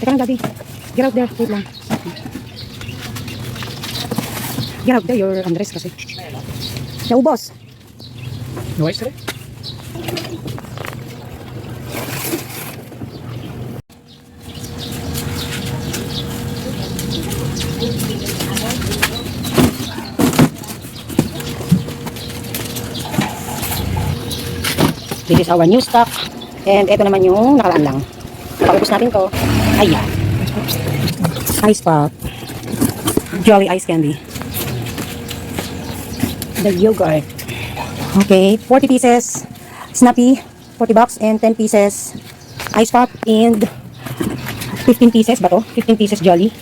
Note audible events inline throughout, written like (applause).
Teka lang, Daddy. Get out there. Wait lang. Get out there. You're undressed kasi. Naubos. No ice today? This is our new stock. And ito naman yung nakaraan lang. Pagkupos natin to. Ayan. Ice pop. Jolly ice candy. The yogurt. Okay, 40 pieces. Snappy, 40 bucks and 10 pieces. Ice pop and 15 pieces ba to? 15 pieces jolly.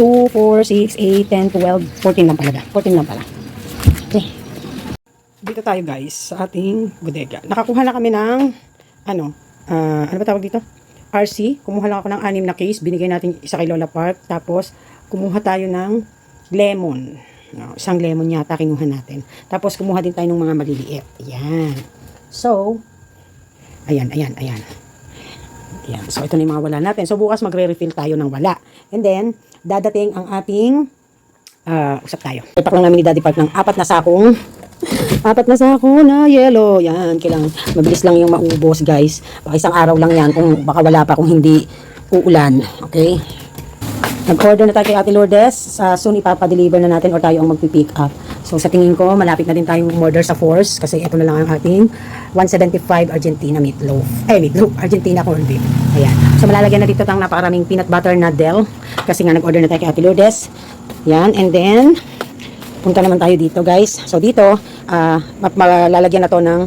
2, 4, 6, 8, 10, 12, 14 lang pala. 14 lang pala. Okay. Dito tayo guys sa ating bodega. Nakakuha na kami ng ano, ah, ano ba tawag dito? RC. Kumuha lang ako ng anim na case. Binigay natin isa kay Lola Park. Tapos, kumuha tayo ng lemon. No, isang lemon yata kinuha natin. Tapos, kumuha din tayo ng mga maliliit. Ayan. So, ayan, ayan, ayan. Ayan. So, ito na yung mga wala natin. So, bukas magre-refill tayo ng wala. And then, dadating ang ating ah, usap tayo. Ipak lang namin ni Daddy Park ng apat na sakong apat na sako na yellow. Yan, kailangan mabilis lang yung maubos, guys. Baka isang araw lang yan kung baka wala pa kung hindi uulan. Okay? Nag-order na tayo kay Ate Lourdes. Sa soon ipapadeliver na natin or tayo ang magpipick up. So sa tingin ko, malapit na din tayong order sa Force kasi ito na lang ang ating 175 Argentina meatloaf. Eh, meatloaf. Argentina corned beef. Ayan. So malalagyan na dito tang napakaraming peanut butter na Del kasi nga nag-order na tayo kay Ate Lourdes. Yan. And then, punta naman tayo dito guys. So dito, ma- malalagyan na to ng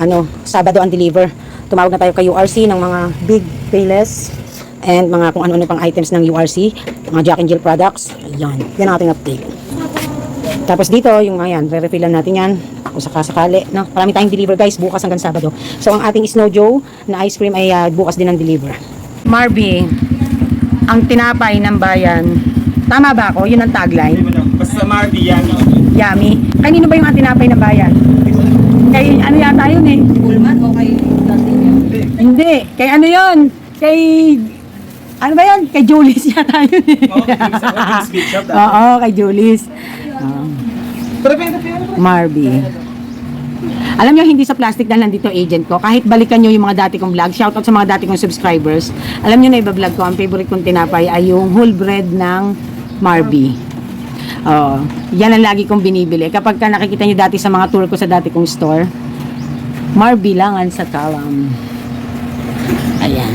ano, Sabado ang deliver. Tumawag na tayo kay URC ng mga big payless and mga kung ano-ano pang items ng URC, mga Jack and Jill products. Ayan, yan ang ating update. Tapos dito, yung mga yan, re-refillan natin yan kung sakasakali. No? Marami tayong deliver guys, bukas hanggang Sabado. So ang ating Snow Joe na ice cream ay ah, bukas din ang deliver. Marby, ang tinapay ng bayan. Tama ba ako? Yun ang tagline. Basta Marby yan. Yummy. Kanino ba yung ang tinapay ng bayan? Kay ano yata yun eh? Pullman o kay? Hindi. Kay ano yun? Kay... Ano ba yun? Kay Julius yata yun eh. Oo, dati. (laughs) Oo, kay Julius. Oo. Pero pwede. Marby. Alam nyo, hindi sa plastic dahil nandito agent ko. Kahit balikan nyo yung mga dati kong vlog, shoutout sa mga dati kong subscribers. Alam nyo na iba-vlog ko, ang favorite kong tinapay ay yung whole bread ng Marby. Oo. yan ang lagi kong binibili. Kapag ka nakikita nyo dati sa mga tour ko sa dati kong store, Marby lang ang sa kalam. Ayan.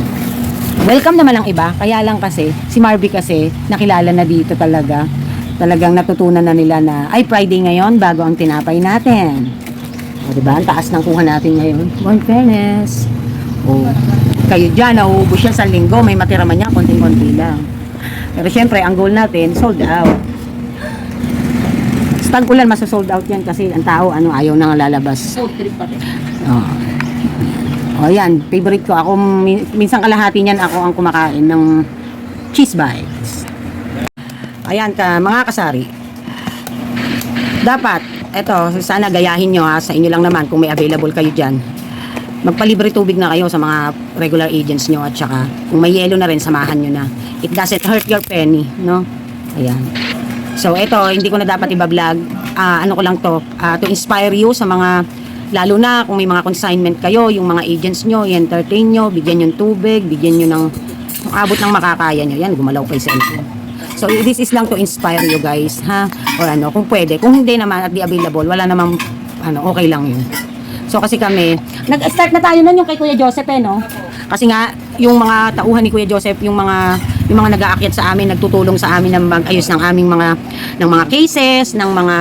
Welcome naman ang iba, kaya lang kasi, si Marby kasi, nakilala na dito talaga. Talagang natutunan na nila na, ay Friday ngayon, bago ang tinapay natin. O, diba? Ang taas ng kuha natin ngayon. One fairness. O, kayo dyan, nauubos siya sa linggo, may matira man yan, konting-konti lang. Pero syempre, ang goal natin, sold out. Sa tag-ulan, masasold out yan kasi ang tao, ano, ayaw nang lalabas. Pa rin. Oh. Oh, yan. Favorite ko. Ako, min- minsan kalahati niyan ako ang kumakain ng cheese bites. Ayan ka, mga kasari. Dapat, eto, sana gayahin nyo ha, sa inyo lang naman kung may available kayo dyan. Magpalibre tubig na kayo sa mga regular agents nyo at saka kung may yelo na rin, samahan nyo na. It doesn't hurt your penny, no? Ayan. So, ito, hindi ko na dapat ibablog. Ah, ano ko lang to, ah, to inspire you sa mga, lalo na kung may mga consignment kayo, yung mga agents nyo, i-entertain nyo, bigyan nyo ng tubig, bigyan nyo ng, abot ng makakaya nyo. Yan, gumalaw pa yung cellphone. So, this is lang to inspire you guys, ha? Or ano, kung pwede. Kung hindi naman at di available, wala namang, ano, okay lang yun. So, kasi kami, nag-start na tayo nun yung kay Kuya Joseph, eh, no? Kasi nga, yung mga tauhan ni Kuya Joseph, yung mga yung mga nag-aakyat sa amin, nagtutulong sa amin ng mag-ayos ng aming mga ng mga cases, ng mga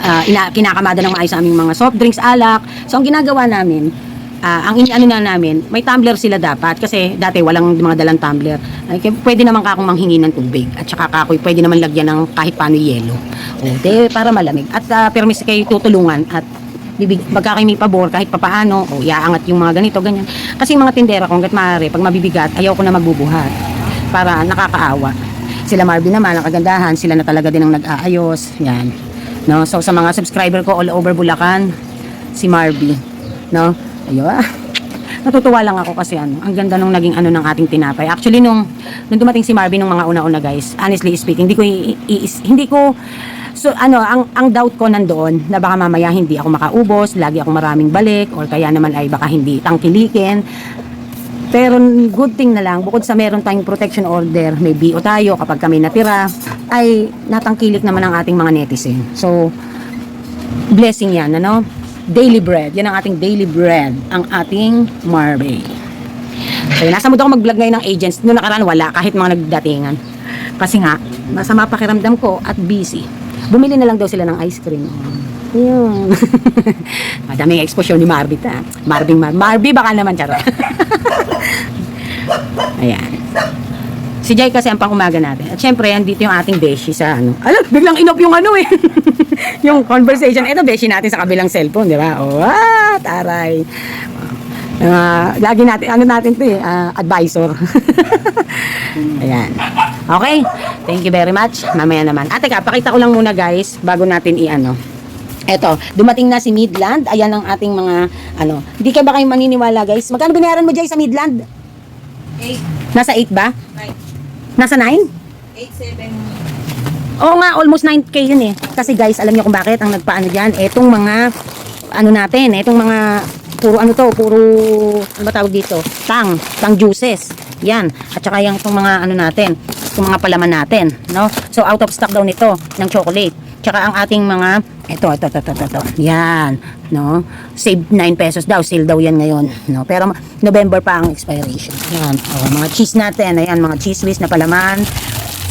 ah, ina, kinakamada ng maayos sa aming mga soft drinks, alak. So, ang ginagawa namin, ah, ang iniano na namin, may tumbler sila dapat kasi dati walang mga dalang tumbler. Ay, pwede naman ka akong manghingi ng tubig at saka kakoy pwede naman lagyan ng kahit paano yelo. O, de, para malamig. At uh, permis kayo tutulungan at bibig, magka kayo may pabor kahit papaano o iaangat yung mga ganito, ganyan. Kasi mga tindera kung hanggat maaari, pag mabibigat, ayaw ko na magbubuhat para nakakaawa. Sila Marvin naman, ang kagandahan, sila na talaga din ang nag-aayos. Yan. No? So sa mga subscriber ko all over Bulacan, si Marvin. No? Ayo ah. natutuwa lang ako kasi ano, ang ganda nung naging ano ng ating tinapay. Actually, nung, nung dumating si Marvin nung mga una-una guys, honestly speaking, hindi ko, i- i- hindi ko, so ano, ang, ang doubt ko nandoon na baka mamaya hindi ako makaubos, lagi ako maraming balik, or kaya naman ay baka hindi tangkilikin. Pero good thing na lang, bukod sa meron tayong protection order, may BO tayo kapag kami natira, ay natangkilik naman ang ating mga netizen. So, blessing yan, ano? Daily bread. Yan ang ating daily bread. Ang ating Marbe. So, nasa mood ako mag-vlog ngayon ng agents. Noong nakaraan, wala. Kahit mga nagdatingan. Kasi nga, masama pakiramdam ko at busy. Bumili na lang daw sila ng ice cream. Yun. (laughs) Madaming exposure ni Marby ta. Marby, Mar Marby baka naman charot. (laughs) Ayan. Si Jai kasi ang pangumaga natin. At syempre, andito yung ating beshi sa ano. Alam, biglang inop yung ano eh. (laughs) yung conversation. Ito, beshi natin sa kabilang cellphone, di ba? Oh, ah, taray. Ah, lagi natin, ano natin to eh, ah, advisor. Ayan. Okay. Thank you very much. Mamaya naman. At teka, pakita ko lang muna guys, bago natin i-ano. Eto, dumating na si Midland. Ayan ang ating mga, ano. Hindi ka ba kayo maniniwala guys? Magkano binayaran mo Jai sa Midland? 8, Nasa 8 ba? 9, Nasa 9? 8, 7. Oo nga, almost 9k yun eh. Kasi guys, alam niyo kung bakit ang nagpaano dyan? Etong mga, ano natin, etong mga, puro ano to, puro, ano ba tawag dito? Tang, tang juices. Yan. At saka yung itong mga, ano natin, itong mga palaman natin, no? So, out of stock daw nito, ng chocolate. Tsaka ang ating mga, ito, ito, ito, ito, ito. Yan, no? Save 9 pesos daw, sale daw yan ngayon, no? Pero November pa ang expiration. Yan, oh, mga cheese natin, ayan, mga cheese whiz na palaman.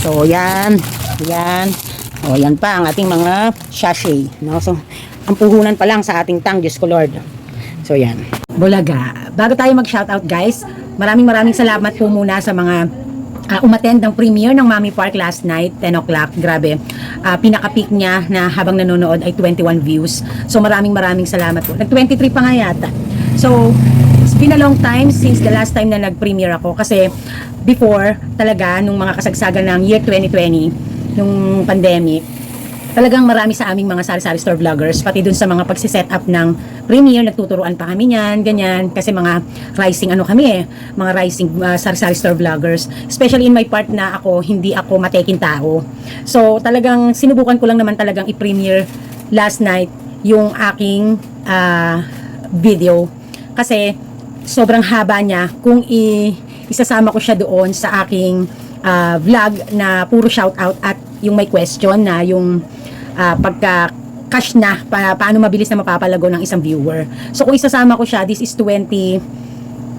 So, yan, yan. O, yan pa ang ating mga sachet, no? So, ang puhunan pa lang sa ating tang, Diyos ko Lord. So, yan. Bulaga. Bago tayo mag-shoutout, guys, maraming maraming salamat po muna sa mga uh, umattend ng premiere ng Mami Park last night, 10 o'clock. Grabe. Uh, pinaka-peak niya na habang nanonood ay 21 views. So, maraming maraming salamat po. Nag-23 pa nga yata. So, it's been a long time since the last time na nag-premiere ako kasi before talaga nung mga kasagsagan ng year 2020 nung pandemic talagang marami sa aming mga sari-sari store vloggers pati dun sa mga pagsiset up ng premiere nagtuturuan pa kami niyan ganyan. Kasi mga rising ano kami eh mga rising uh, sari-sari store vloggers. Especially in my part na ako hindi ako matekin tao. So talagang sinubukan ko lang naman talagang i-premiere last night yung aking ah, video. Kasi sobrang haba niya kung i isasama ko siya doon sa aking ah, vlog na puro shout out at yung may question na yung ah, pagka cash na pa, paano mabilis na mapapalago ng isang viewer. So kung isasama ko siya, this is 20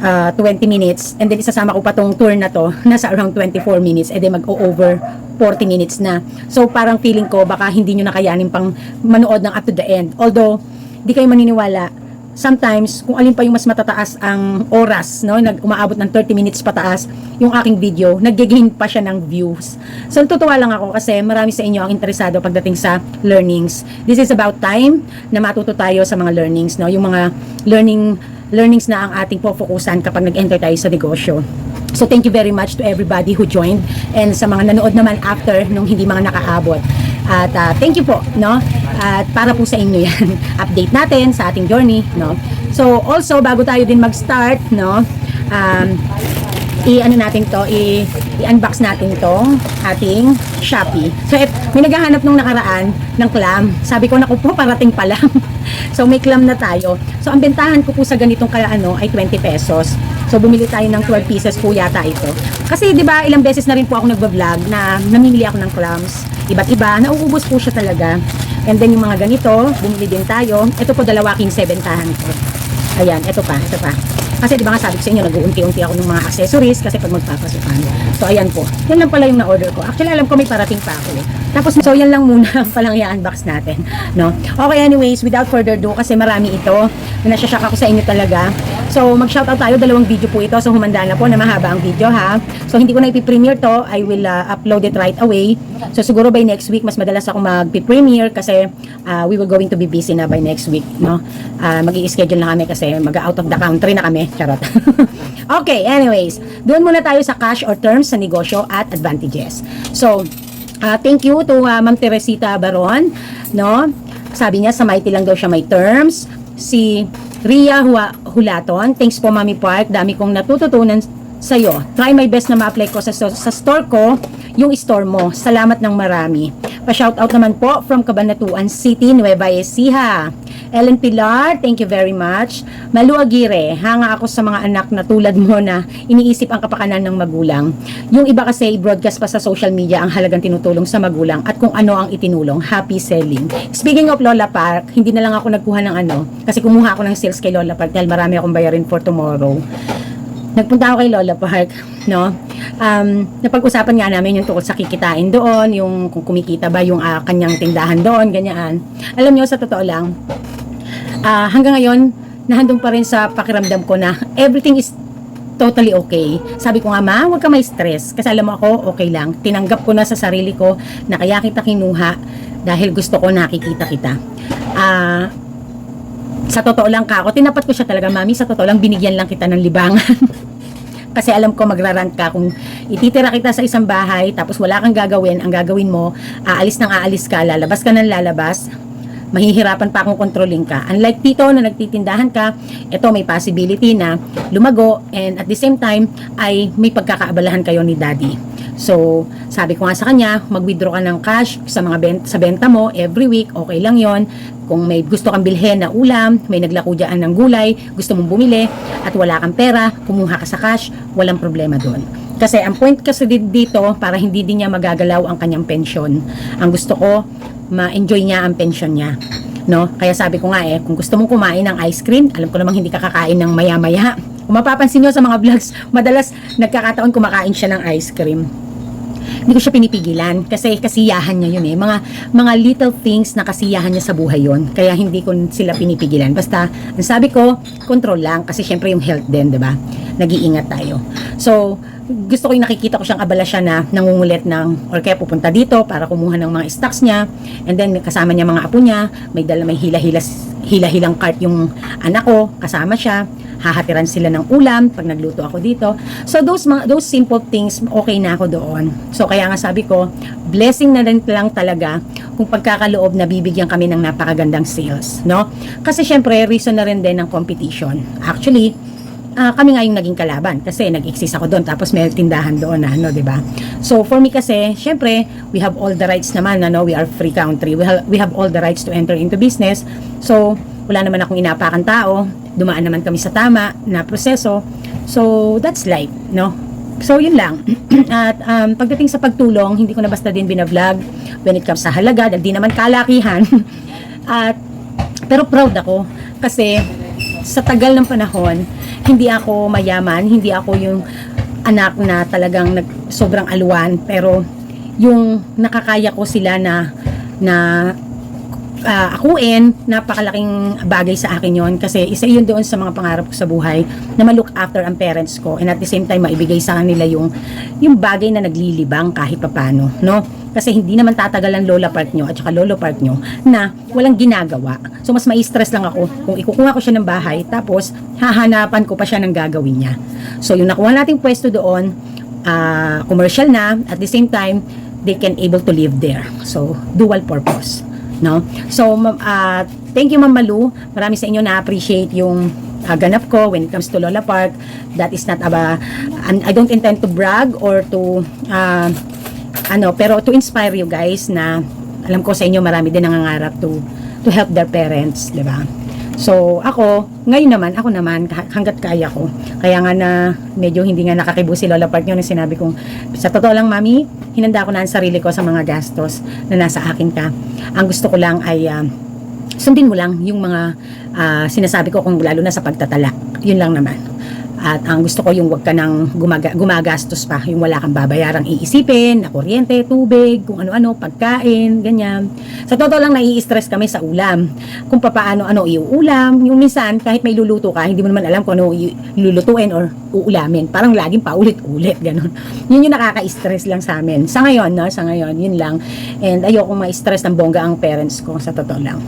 ah, 20 minutes and then isasama ko pa tong tour na to (laughs) nasa around 24 minutes and then mag-over 40 minutes na. So parang feeling ko baka hindi nyo nakayanin pang manood ng up to the end. Although, di kayo maniniwala, sometimes kung alin pa yung mas matataas ang oras, no, nag umaabot ng 30 minutes pataas yung aking video, nag-gain pa siya ng views. So natutuwa lang ako kasi marami sa inyo ang interesado pagdating sa learnings. This is about time na matuto tayo sa mga learnings, no, yung mga learning learnings na ang ating pofokusan kapag nag-enter tayo sa negosyo. So thank you very much to everybody who joined and sa mga nanood naman after nung hindi mga nakaabot. At ah, thank you po, no? At para po sa inyo (laughs) yan, update natin sa ating journey, no? So also bago tayo din mag-start, no? Um, i-ano natin to, i-unbox natin tong ating Shopee. So, et, may naghahanap nung nakaraan ng clam. Sabi ko, naku po, parating pa lang. (laughs) so, may clam na tayo. So, ang bentahan ko po sa ganitong kaya ano ay 20 pesos. So, bumili tayo ng 12 pieces po yata ito. Kasi, di ba, ilang beses na rin po ako nagbablog na namimili ako ng clams. Iba't iba, nauubos po siya talaga. And then, yung mga ganito, bumili din tayo. Ito po, dalawa king bentahan ko. Ayan, ito pa, ito pa. Kasi di ba nga sabi ko sa inyo, nag-uunti-unti ako ng mga accessories kasi pag magpapasukan. So ayan po. Yan lang pala yung na-order ko. Actually alam ko may parating pa ako eh. Tapos so yan lang muna ang (laughs) palang i-unbox natin. No? Okay anyways, without further ado kasi marami ito. Nasashock ako sa inyo talaga. So mag-shoutout tayo, dalawang video po ito. So humanda na po na mahaba ang video ha. So hindi ko na ipi-premiere to. I will uh, upload it right away. So siguro by next week, mas madalas ako mag-premiere kasi uh, we will going to be busy na by next week. No? Uh, Mag-i-schedule na kami kasi mag-out of the country na kami. Charot. (laughs) okay, anyways. Doon muna tayo sa cash or terms sa negosyo at advantages. So, uh, thank you to uh, Ma'am Teresita Baron. No? Sabi niya, sa Mighty lang daw siya may terms. Si Ria Hua, Hulaton. Thanks po, Mami Park. Dami kong natututunan sa'yo. Try my best na ma-apply ko sa, sa store ko, yung store mo. Salamat ng marami. Pa-shoutout naman po from Cabanatuan City, Nueva Ecija. Ellen Pilar, thank you very much. Malu Aguirre, hanga ako sa mga anak na tulad mo na iniisip ang kapakanan ng magulang. Yung iba kasi i-broadcast pa sa social media ang halagang tinutulong sa magulang at kung ano ang itinulong. Happy selling. Speaking of Lola Park, hindi na lang ako nagkuha ng ano, kasi kumuha ako ng sales kay Lola Park dahil marami akong bayarin for tomorrow nagpunta ako kay Lola Park, no? Um, napag-usapan nga namin yung tungkol sa kikitain doon, yung kung kumikita ba yung ah, kanyang tindahan doon, ganyan. Alam niyo sa totoo lang, ah, hanggang ngayon, nahandong pa rin sa pakiramdam ko na everything is totally okay. Sabi ko nga, ma, huwag ka may stress. Kasi alam mo ako, okay lang. Tinanggap ko na sa sarili ko na kaya kita kinuha dahil gusto ko nakikita kita. Ah, sa totoo lang ka ako, tinapat ko siya talaga, mami, sa totoo lang, binigyan lang kita ng libangan. (laughs) Kasi alam ko magrarant ka kung ititira kita sa isang bahay tapos wala kang gagawin, ang gagawin mo, aalis nang aalis ka, lalabas ka nang lalabas, mahihirapan pa akong kontrolin ka. Unlike dito na nagtitindahan ka, ito may possibility na lumago and at the same time ay may pagkakaabalahan kayo ni daddy. So, sabi ko nga sa kanya, mag-withdraw ka ng cash sa mga bent sa benta mo every week, okay lang yon Kung may gusto kang bilhin na ulam, may naglako ng gulay, gusto mong bumili, at wala kang pera, kumuha ka sa cash, walang problema doon. Kasi ang point kasi di- dito, para hindi din niya magagalaw ang kanyang pensyon. Ang gusto ko, ma-enjoy niya ang pension niya. No? Kaya sabi ko nga eh, kung gusto mong kumain ng ice cream, alam ko namang hindi ka kakain ng maya-maya. Kung mapapansin nyo sa mga (laughs) vlogs, madalas nagkakataon kumakain siya ng ice cream hindi ko siya pinipigilan kasi kasiyahan niya yun eh. Mga, mga little things na kasiyahan niya sa buhay yon Kaya hindi ko sila pinipigilan. Basta, ang sabi ko, control lang kasi syempre yung health din, di ba? Nag-iingat tayo. So, gusto ko yung nakikita ko siyang abala siya na nangungulit ng or kaya pupunta dito para kumuha ng mga stocks niya. And then kasama niya mga apo niya. May dala may hila-hilas hila-hilang cart yung anak ko. Kasama siya. Hahatiran sila ng ulam pag nagluto ako dito. So those mga those simple things okay na ako doon. So kaya nga sabi ko blessing na lang talaga kung pagkakaloob na bibigyan kami ng napakagandang sales no? Kasi syempre reason na rin din ng competition. Actually ah, kami nga yung naging kalaban kasi nag-exist ako doon tapos may tindahan doon na ano, 'di ba? So for me kasi, syempre, we have all the rights naman, ano, we are free country. We have, we have all the rights to enter into business. So wala naman akong inapakan tao, dumaan naman kami sa tama na proseso. So that's life, no? So yun lang. (clears throat) At um, pagdating sa pagtulong, hindi ko na basta din binavlog when it comes sa halaga, dahil di naman kalakihan. (laughs) At pero proud ako kasi sa tagal ng panahon, hindi ako mayaman, hindi ako yung anak na talagang nag, sobrang aluan, pero yung nakakaya ko sila na na ah, akuin, napakalaking bagay sa akin yon kasi isa yun doon sa mga pangarap ko sa buhay na ma-look after ang parents ko and at the same time maibigay sa kanila yung yung bagay na naglilibang kahit papano, no? Kasi hindi naman tatagal ang Lola Park nyo at saka Lolo Park nyo na walang ginagawa. So mas mai-stress lang ako kung ikukuha ko siya ng bahay tapos hahanapan ko pa siya ng gagawin niya. So yung nakuha nating pwesto doon, ah, commercial na, at the same time, they can able to live there. So, dual purpose. No? So, ah, thank you Ma'am Malu. Marami sa inyo na-appreciate yung ah, ganap ko when it comes to Lola Park. That is not and I don't intend to brag or to ah, ano, pero to inspire you guys na alam ko sa inyo marami din nangangarap to to help their parents, 'di ba? So, ako, ngayon naman, ako naman, hanggat kaya ko. Kaya nga na, medyo hindi nga nakakibo si Lola Park yun na sinabi kong, sa totoo lang, mami, hinanda ko na ang sarili ko sa mga gastos na nasa akin ka. Ang gusto ko lang ay, ah, sundin mo lang yung mga ah, sinasabi ko kung lalo na sa pagtatala. Yun lang naman. At ang gusto ko yung wag ka nang gumaga, gumagastos pa, yung wala kang babayarang iisipin, na kuryente, tubig, kung ano-ano, pagkain, ganyan. Sa totoo lang nai-stress kami sa ulam. Kung papaano ano iuulam, yung minsan kahit may luluto ka, hindi mo naman alam kung ano lulutuin or uulamin. Parang laging paulit-ulit, ganun. Yun yung nakaka-stress lang sa amin. Sa ngayon, no? Sa ngayon, yun lang. And ayoko ma-stress ng bongga ang parents ko, sa totoo lang.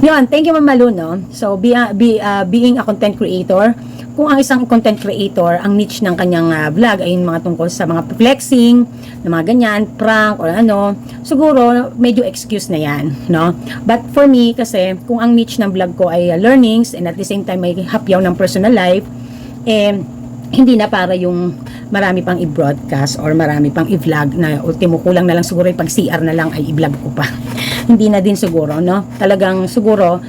Yun, thank you Ma'am Malu, no? So, be, be, uh, being a content creator, kung ang isang content creator, ang niche ng kanyang ah, vlog ay yung mga tungkol sa mga flexing, na mga ganyan, prank or ano, siguro medyo excuse na yan, no? But for me, kasi kung ang niche ng vlog ko ay ah, learnings and at the same time may hapyaw ng personal life, eh, hindi na para yung marami pang i-broadcast or marami pang i-vlog na ultimo kulang na lang siguro yung pag CR na lang ay i-vlog ko pa. (laughs) hindi na din siguro, no? Talagang siguro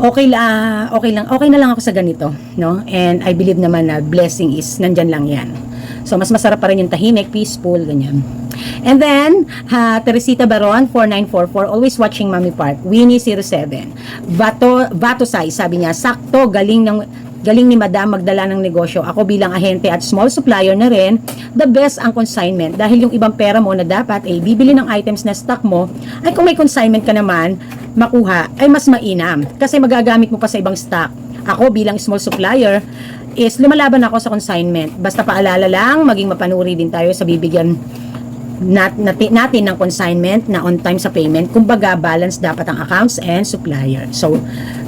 okay la okay lang okay na lang ako sa ganito no? And I believe naman na blessing is nandyan lang yan. So mas masarap pa rin yung tahimik peaceful ganyan. And then ha Teresita Baron 4944 always watching Mami Park Winnie 07 Vato Vato Sai sabi niya sakto galing ng Galing ni Madam magdala ng negosyo. Ako bilang ahente at small supplier na rin, the best ang consignment. Dahil yung ibang pera mo na dapat ay bibili ng items na stock mo, ay kung may consignment ka naman, makuha, ay mas mainam. Kasi magagamit mo pa sa ibang stock. Ako bilang small supplier, is lumalaban ako sa consignment. Basta paalala lang, maging mapanuri din tayo sa bibigyan nat, nati- natin ng consignment na on time sa payment. Kumbaga, balance dapat ang accounts and supplier. So,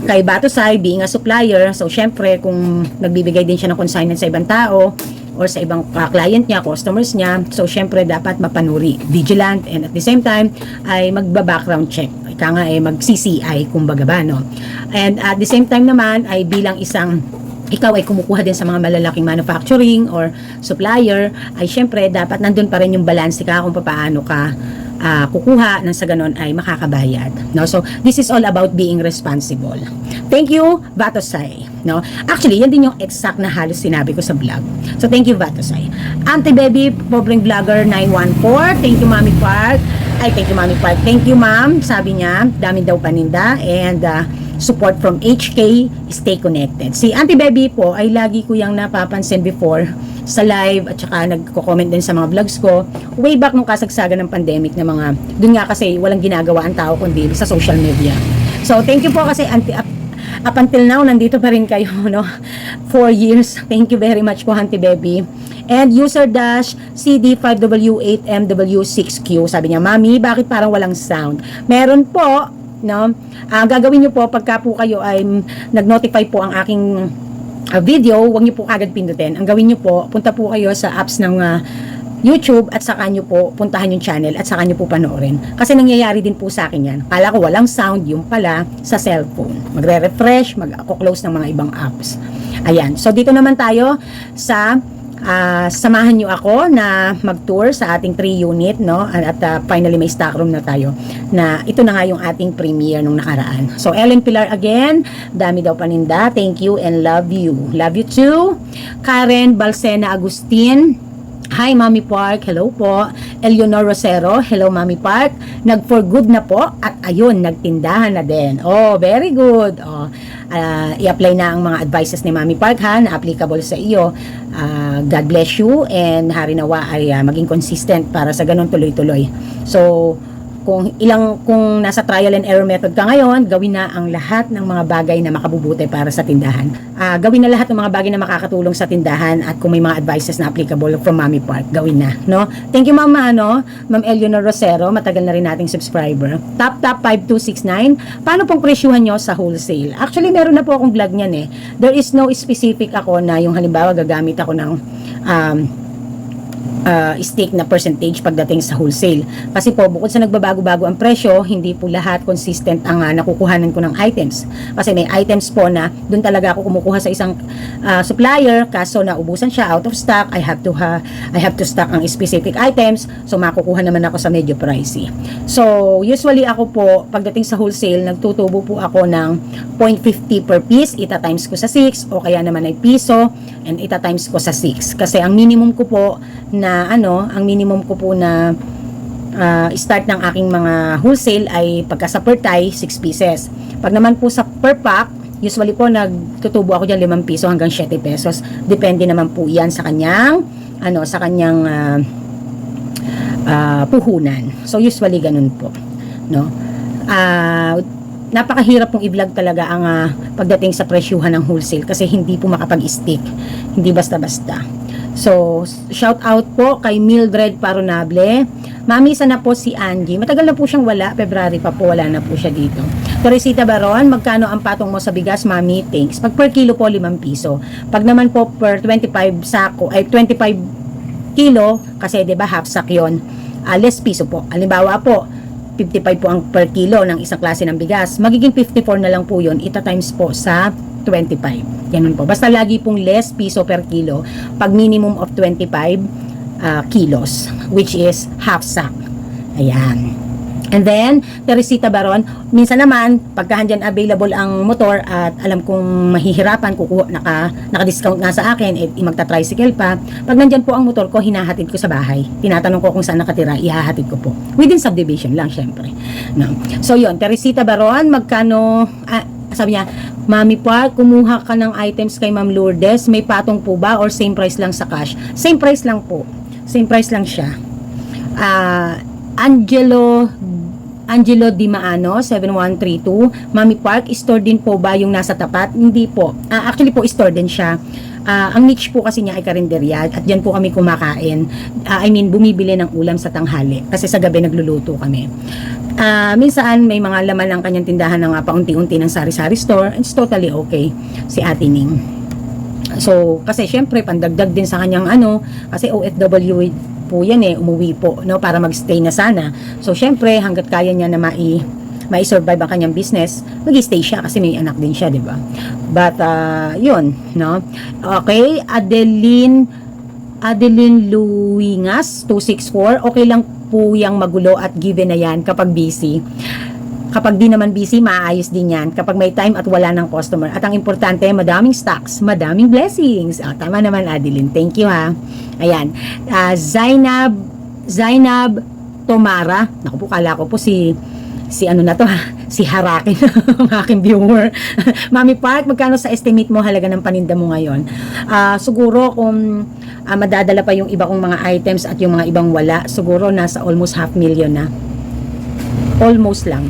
kay Batosay, being a supplier, so syempre, kung nagbibigay din siya ng consignment sa ibang tao, or sa ibang uh, client niya, customers niya, so syempre, dapat mapanuri, vigilant, and at the same time, ay magba-background check. Ika nga, eh, mag-CCI, kumbaga ba, no? And at the same time naman, ay bilang isang ikaw ay kumukuha din sa mga malalaking manufacturing or supplier, ay syempre dapat nandun pa rin yung balance ka kung paano ka ah, kukuha nang sa ganon ay makakabayad. No? So, this is all about being responsible. Thank you, Batosay. No? Actually, yan din yung exact na halos sinabi ko sa vlog. So, thank you, Batosay. Auntie Baby, Pobreng Vlogger 914. Thank you, Mami Park. Ay, thank you, Mami Park. Thank you, Ma'am. Sabi niya, dami daw paninda. And, ah, support from HK, stay connected. Si Auntie Baby po ay lagi ko yung napapansin before sa live at saka nagko-comment din sa mga vlogs ko way back nung kasagsagan ng pandemic na mga dun nga kasi walang ginagawa ang tao kundi sa social media. So thank you po kasi Auntie up, up until now nandito pa rin kayo (laughs) no. Four years. Thank you very much po Auntie Baby. And user dash CD5W8MW6Q. Sabi niya, Mami, bakit parang walang sound? Meron po, no? Ang gagawin niyo po pagka po kayo ay mm, nag-notify po ang aking uh, video, huwag niyo po agad pindutin. Ang gawin niyo po, punta po kayo sa apps ng uh, YouTube at saka niyo po puntahan yung channel at saka niyo po panoorin. Kasi nangyayari din po sa akin yan. Kala ko walang sound, yung pala sa cellphone. Magre-refresh, mag-close ng mga ibang apps. Ayan. So dito naman tayo sa Ah, samahan niyo ako na mag-tour sa ating 3 unit no at ah, finally may stock room na tayo na ito na nga yung ating premiere nung nakaraan so Ellen Pilar again dami daw paninda thank you and love you love you too Karen Balsena Agustin Hi, Mami Park. Hello po. Eleanor Rosero. Hello, Mami Park. Nag-for good na po. Ayun, nagtindahan na din. Oh, very good. Oh, ah, i-apply na ang mga advices ni Mami Park ha, na applicable sa iyo. Ah, God bless you and hari nawa ay ah, maging consistent para sa ganun tuloy-tuloy. So, kung ilang kung nasa trial and error method ka ngayon, gawin na ang lahat ng mga bagay na makabubuti para sa tindahan. Ah, gawin na lahat ng mga bagay na makakatulong sa tindahan at kung may mga advices na applicable from Mami Park, gawin na, no? Thank you Ma'am ano, Ma'am Eleanor Rosero, matagal na rin nating subscriber. Top Top 5269, paano pong presyuhan nyo sa wholesale? Actually, meron na po akong vlog niyan eh. There is no specific ako na yung halimbawa gagamit ako ng um, uh, stake na percentage pagdating sa wholesale. Kasi po, bukod sa nagbabago-bago ang presyo, hindi po lahat consistent ang uh, nakukuhanan ko ng items. Kasi may items po na doon talaga ako kumukuha sa isang uh, supplier, kaso naubusan siya, out of stock, I have to ha, I have to stock ang specific items, so makukuha naman ako sa medyo pricey. So, usually ako po, pagdating sa wholesale, nagtutubo po ako ng 0.50 per piece, ita times ko sa 6, o kaya naman ay piso, and ita times ko sa 6. Kasi ang minimum ko po na ano, ang minimum ko po na ah, start ng aking mga wholesale ay pagka sa per tie, 6 pieces. Pag naman po sa per pack, usually po nagtutubo ako diyan 5 piso hanggang 7 pesos. Depende naman po 'yan sa kanyang ano, sa kanyang ah, ah, puhunan. So usually ganun po, no? Ah, napakahirap pong i-vlog talaga ang ah, pagdating sa presyuhan ng wholesale kasi hindi po makapag-stick. Hindi basta-basta. So, shout out po kay Mildred Paronable. Mami, isa na po si Angie. Matagal na po siyang wala. February pa po, wala na po siya dito. Teresita Baron, magkano ang patong mo sa bigas, mami? Thanks. Pag per kilo po, 5 piso. Pag naman po per 25 sako, ay 25 kilo, kasi 'di ba half sack 'yon. Ah, less piso po. Halimbawa po, 55 po ang per kilo ng isang klase ng bigas. Magiging 54 na lang po 'yon. Ita times po sa 25. Ganun po. Basta lagi pong less piso per kilo pag minimum of 25 ah, kilos, which is half sack. Ayan. And then, Teresita Baron, minsan naman, pagka handyan available ang motor at alam kong mahihirapan, kukuha, naka, naka-discount nga sa akin, at magta-tricycle pa, pag nandyan po ang motor ko, hinahatid ko sa bahay. Tinatanong ko kung saan nakatira, ihahatid ko po. Within subdivision lang, syempre. No. So, yon Teresita Baron, magkano, ah, sabi niya, Mami Park, kumuha ka ng items kay Ma'am Lourdes, may patong po ba or same price lang sa cash? Same price lang po. Same price lang siya. Ah, Angelo Angelo Di Maano, 7132. Mami Park, store din po ba yung nasa tapat? Hindi po. Ah, actually po, store din siya. Ah, ang niche po kasi niya ay karinderya at dyan po kami kumakain. Ah, I mean, bumibili ng ulam sa tanghali kasi sa gabi nagluluto kami. Ah, minsan may mga laman ng kanyang tindahan na nga paunti-unti ng sari-sari store. It's totally okay si Ate Ning. So, kasi syempre, pandagdag din sa kanyang ano, kasi OFW po yan eh, umuwi po, no, para magstay na sana. So, syempre, hanggat kaya niya na mai, mai-survive ang kanyang business, mag-stay siya kasi may anak din siya, di ba? But, uh, yun, no? Okay, Adeline, Adeline Luingas, 264, okay lang po yung magulo at given na yan kapag busy. Kapag di naman busy, maayos din yan. Kapag may time at wala ng customer. At ang importante, madaming stocks, madaming blessings. Ah, tama naman, Adeline. Thank you, ha. Ayan. Ah, Zainab, Zainab Tomara. Naku po, kala ko po si si ano na to ha, si Harakin, (laughs) ang aking viewer. (laughs) Mami Park, magkano sa estimate mo halaga ng paninda mo ngayon? Ah, siguro kung ah, madadala pa yung iba kong mga items at yung mga ibang wala, siguro nasa almost half million na. Almost lang.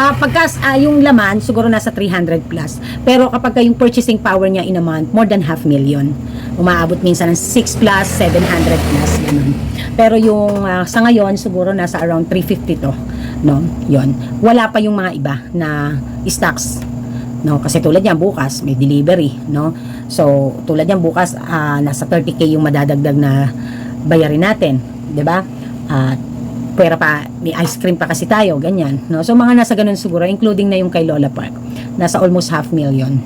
Ah, pagkas ah, yung laman siguro nasa 300 plus. Pero kapag ka yung purchasing power niya in a month, more than half million. Umaabot minsan ng 6 plus, 700 plus ganun. Pero yung ah, sa ngayon siguro nasa around 350 to, no? 'Yon. Wala pa yung mga iba na stocks. No, kasi tulad yan bukas may delivery, no? So, tulad yan bukas ah, nasa 30k yung madadagdag na bayarin natin, 'di ba? At pera pa, may ice cream pa kasi tayo, ganyan. No? So, mga nasa ganun siguro, including na yung kay Lola Park. Nasa almost half million.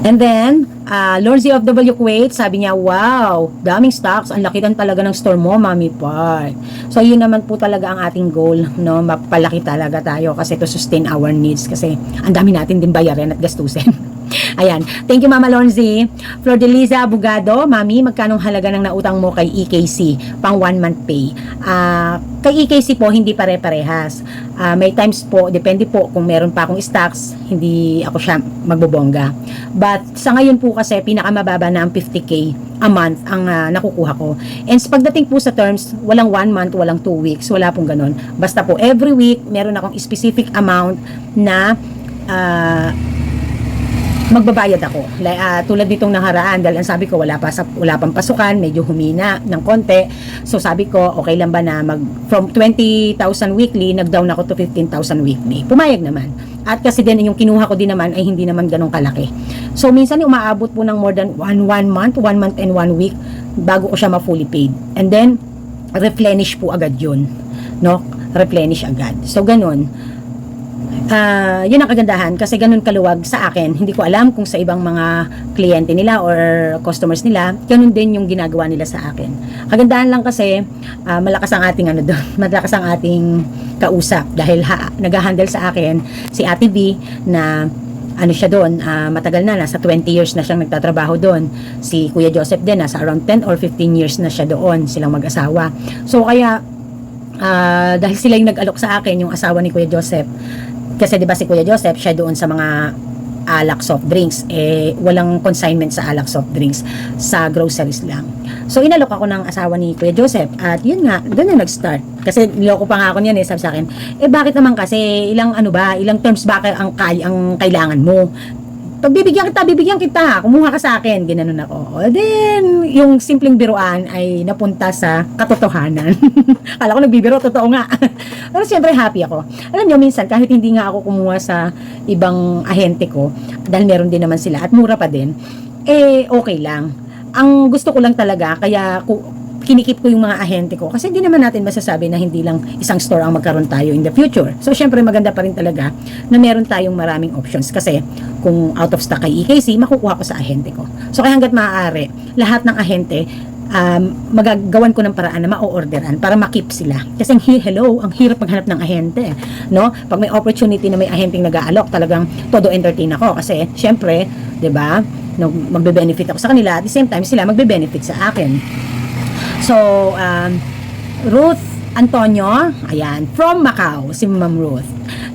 And then, uh, Lord Z of W Kuwait, sabi niya, wow, daming stocks, ang laki din talaga ng store mo, Mami Park. So, yun naman po talaga ang ating goal, no? Mapalaki talaga tayo kasi to sustain our needs kasi ang dami natin din bayarin at gastusin. (laughs) Ayan. Thank you, Mama Lonzi. Flor de Liza Abogado, Mami, magkano halaga ng nautang mo kay EKC pang one month pay? Ah, kay EKC po, hindi pare-parehas. Ah, may times po, depende po kung meron pa akong stocks, hindi ako siya magbobongga. But sa ngayon po kasi, pinakamababa na ang 50k a month ang ah, nakukuha ko. And pagdating po sa terms, walang one month, walang two weeks, wala pong ganun. Basta po, every week, meron akong specific amount na ah, magbabayad ako. Like, ah, tulad nitong nakaraan, dahil ang sabi ko, wala, pa sa, wala pang pasukan, medyo humina ng konti. So sabi ko, okay lang ba na mag, from 20,000 weekly, nag-down ako to 15,000 weekly. Pumayag naman. At kasi din, yung kinuha ko din naman ay hindi naman ganong kalaki. So minsan umaabot po ng more than one, one month, one month and one week bago ko siya ma-fully paid. And then, replenish po agad yun. No? Replenish agad. So ganun. Ah, yun ang kagandahan kasi ganun kaluwag sa akin. Hindi ko alam kung sa ibang mga kliyente nila or customers nila, ganun din yung ginagawa nila sa akin. Kagandahan lang kasi ah, malakas ang ating ano doon, (laughs) malakas ang ating kausap dahil ha, nag-handle sa akin si Ate B na ano siya doon, ah, matagal na, nasa 20 years na siyang nagtatrabaho doon. Si Kuya Joseph din, nasa around 10 or 15 years na siya doon, silang mag-asawa. So kaya, ah, dahil sila yung nag-alok sa akin, yung asawa ni Kuya Joseph, kasi 'di ba si Kuya Joseph, siya doon sa mga alak soft drinks, eh walang consignment sa alak soft drinks sa groceries lang. So inalok ako ng asawa ni Kuya Joseph at yun nga, doon na nag-start. Kasi niloko pa nga ako niyan eh, sabi sa akin, eh bakit naman kasi ilang ano ba, ilang terms ba ang ang kailangan mo? Pag bibigyan kita, bibigyan kita, kumuha ka sa akin, ginanon ako. Then, yung simpleng biruan ay napunta sa katotohanan. (laughs) Kala ko nagbibiro, totoo nga. (laughs) Pero siyempre happy ako. Alam niyo, minsan, kahit hindi nga ako kumuha sa ibang ahente ko, dahil meron din naman sila, at mura pa din, eh, okay lang. Ang gusto ko lang talaga, kaya kinikip ko yung mga ahente ko kasi hindi naman natin masasabi na hindi lang isang store ang magkaroon tayo in the future. So, syempre maganda pa rin talaga na meron tayong maraming options kasi kung out of stock kay EKC, makukuha ko sa ahente ko. So, kaya hanggat maaari, lahat ng ahente, um, magagawan ko ng paraan na ma-orderan para makip sila. Kasi ang hello, ang hirap maghanap ng ahente. No? Pag may opportunity na may ahenteng nag-aalok, talagang todo entertain ako. Kasi, syempre, 'di ba no, magbe-benefit ako sa kanila. At the same time, sila magbe-benefit sa akin. So, um, Ruth Antonio, ayan, from Macau, si Ma'am Ruth.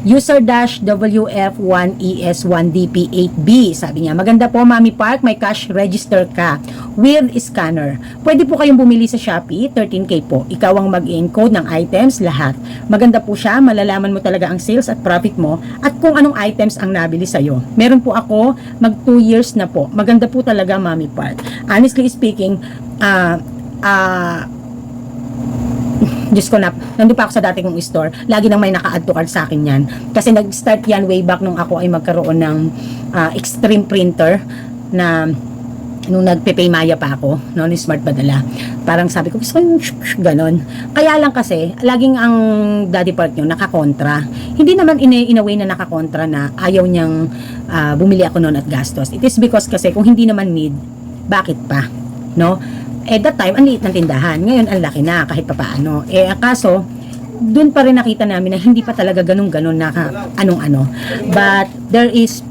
User dash E WF1ES1DP8B. Sabi niya, maganda po Mami Park, may cash register ka with scanner. Pwede po kayong bumili sa Shopee, 13K po. Ikaw ang mag-encode ng items, lahat. Maganda po siya, malalaman mo talaga ang sales at profit mo at kung anong items ang nabili sa'yo. Meron po ako, mag 2 years na po. Maganda po talaga Mami Park. Honestly speaking, ah, ah, Diyos ko na, nandun pa ako sa dati kong store, lagi nang may naka-add to cart sa akin yan. Kasi nag-start yan way back nung ako ay magkaroon ng ah, extreme printer na nung nagpe-pay maya pa ako, no, ni Smart Badala. Parang sabi ko, gusto ko ganon. Kaya lang kasi, laging ang daddy part nyo nakakontra. Hindi naman in a, in a way na nakakontra na ayaw niyang ah, bumili ako noon at gastos. It is because kasi kung hindi naman need, bakit pa? No? Eh, that time, ang liit ng tindahan. Ngayon, ang laki na, kahit papaano. Eh, ang kaso, doon pa rin nakita namin na hindi pa talaga ganun-ganun na anong-ano. But, there is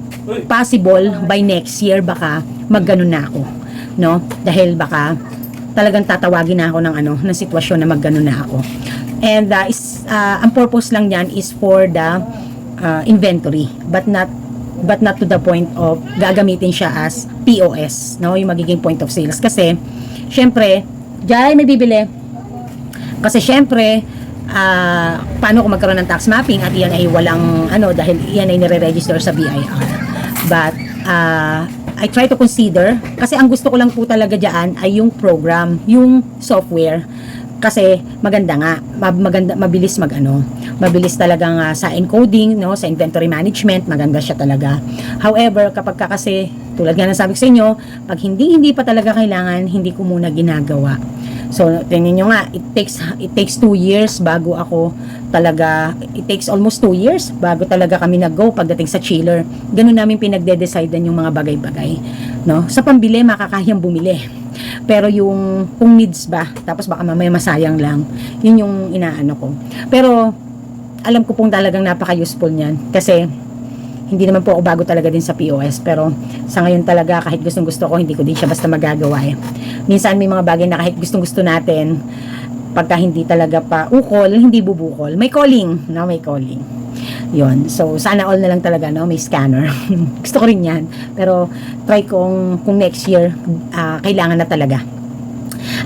possible by next year baka magganon na ako. No? Dahil baka talagang tatawagin na ako ng ano, ng sitwasyon na magganon na ako. And uh, is, uh, ang purpose lang niyan is for the uh, inventory but not but not to the point of gagamitin siya as POS, no? Yung magiging point of sales kasi syempre, Jai may bibili. Kasi syempre, ah, paano kung magkaroon ng tax mapping at iyan ay walang ano dahil iyan ay nire-register sa BIR. But ah, I try to consider kasi ang gusto ko lang po talaga diyan ay yung program, yung software kasi maganda nga maganda mabilis magano mabilis talagang ah, sa encoding no sa inventory management maganda siya talaga. However kapag ka kasi tulad nga ng sabi ko sa inyo pag hindi hindi pa talaga kailangan hindi ko muna ginagawa. So tingnan nyo nga it takes it takes 2 years bago ako talaga it takes almost 2 years bago talaga kami nag-go pagdating sa chiller. Ganun namin pinagde-decidean yung mga bagay-bagay no? Sa pambili makakahiyang bumili pero yung kung needs ba, tapos baka mamaya masayang lang, yun yung inaano ko. Pero alam ko pong talagang napaka-useful niyan kasi hindi naman po ako bago talaga din sa POS pero sa ngayon talaga kahit gustong gusto ko hindi ko din siya basta magagawa eh. Minsan may mga bagay na kahit gustong gusto natin pagka hindi talaga pa ukol, hindi bubukol. May calling, no? May calling. Yon. So, sana all na lang talaga, no? May scanner. (laughs) Gusto ko rin yan. Pero, try kong, kung next year, ah, kailangan na talaga.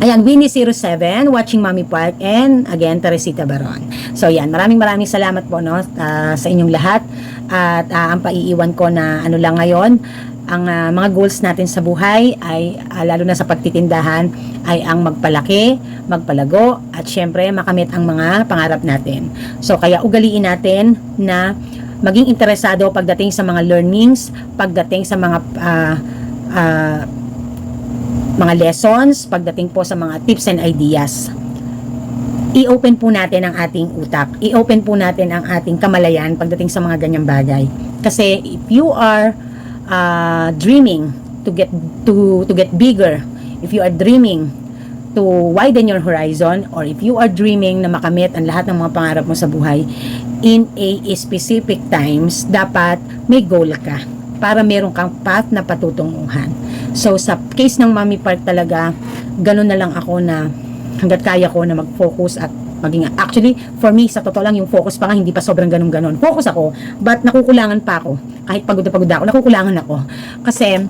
Ayan, Winnie07, watching Mommy Park, and again, Teresita Baron. So, yan. Maraming maraming salamat po, no? ah, sa inyong lahat. At ah, ang paiiwan ko na ano lang ngayon, ang ah, mga goals natin sa buhay ay, ah, lalo na sa pagtitindahan, ay ang magpalaki, magpalago, at syempre makamit ang mga pangarap natin. So kaya ugaliin natin na maging interesado pagdating sa mga learnings, pagdating sa mga ah, ah, mga lessons, pagdating po sa mga tips and ideas. I-open po natin ang ating utak. I-open po natin ang ating kamalayan pagdating sa mga ganyang bagay. Kasi if you are uh, dreaming to get to to get bigger, if you are dreaming to widen your horizon or if you are dreaming na makamit ang lahat ng mga pangarap mo sa buhay in a specific times, dapat may goal ka para meron kang path na patutunguhan. So sa case ng Mami Park talaga, ganun na lang ako na hanggat kaya ko na mag-focus at maging actually for me sa totoo lang yung focus pa nga hindi pa sobrang ganun ganon focus ako but nakukulangan pa ako kahit pagod na pagod ako nakukulangan ako kasi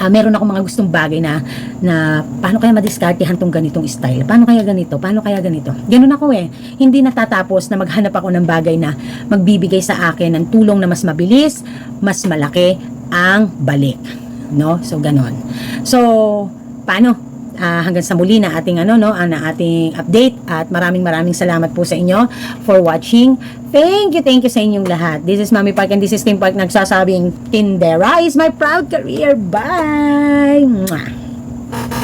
ah, meron ako mga gustong bagay na na paano kaya madiskartehan tong ganitong style paano kaya ganito paano kaya ganito ganun ako eh hindi natatapos na maghanap ako ng bagay na magbibigay sa akin ng tulong na mas mabilis mas malaki ang balik. No? So, ganon. So, paano? Ah, hanggang sa muli na ating ano no, ang na ating update at maraming maraming salamat po sa inyo for watching. Thank you, thank you sa inyong lahat. This is Mami Park and this is Team Park nagsasabing Tindera is my proud career. Bye! Mwah!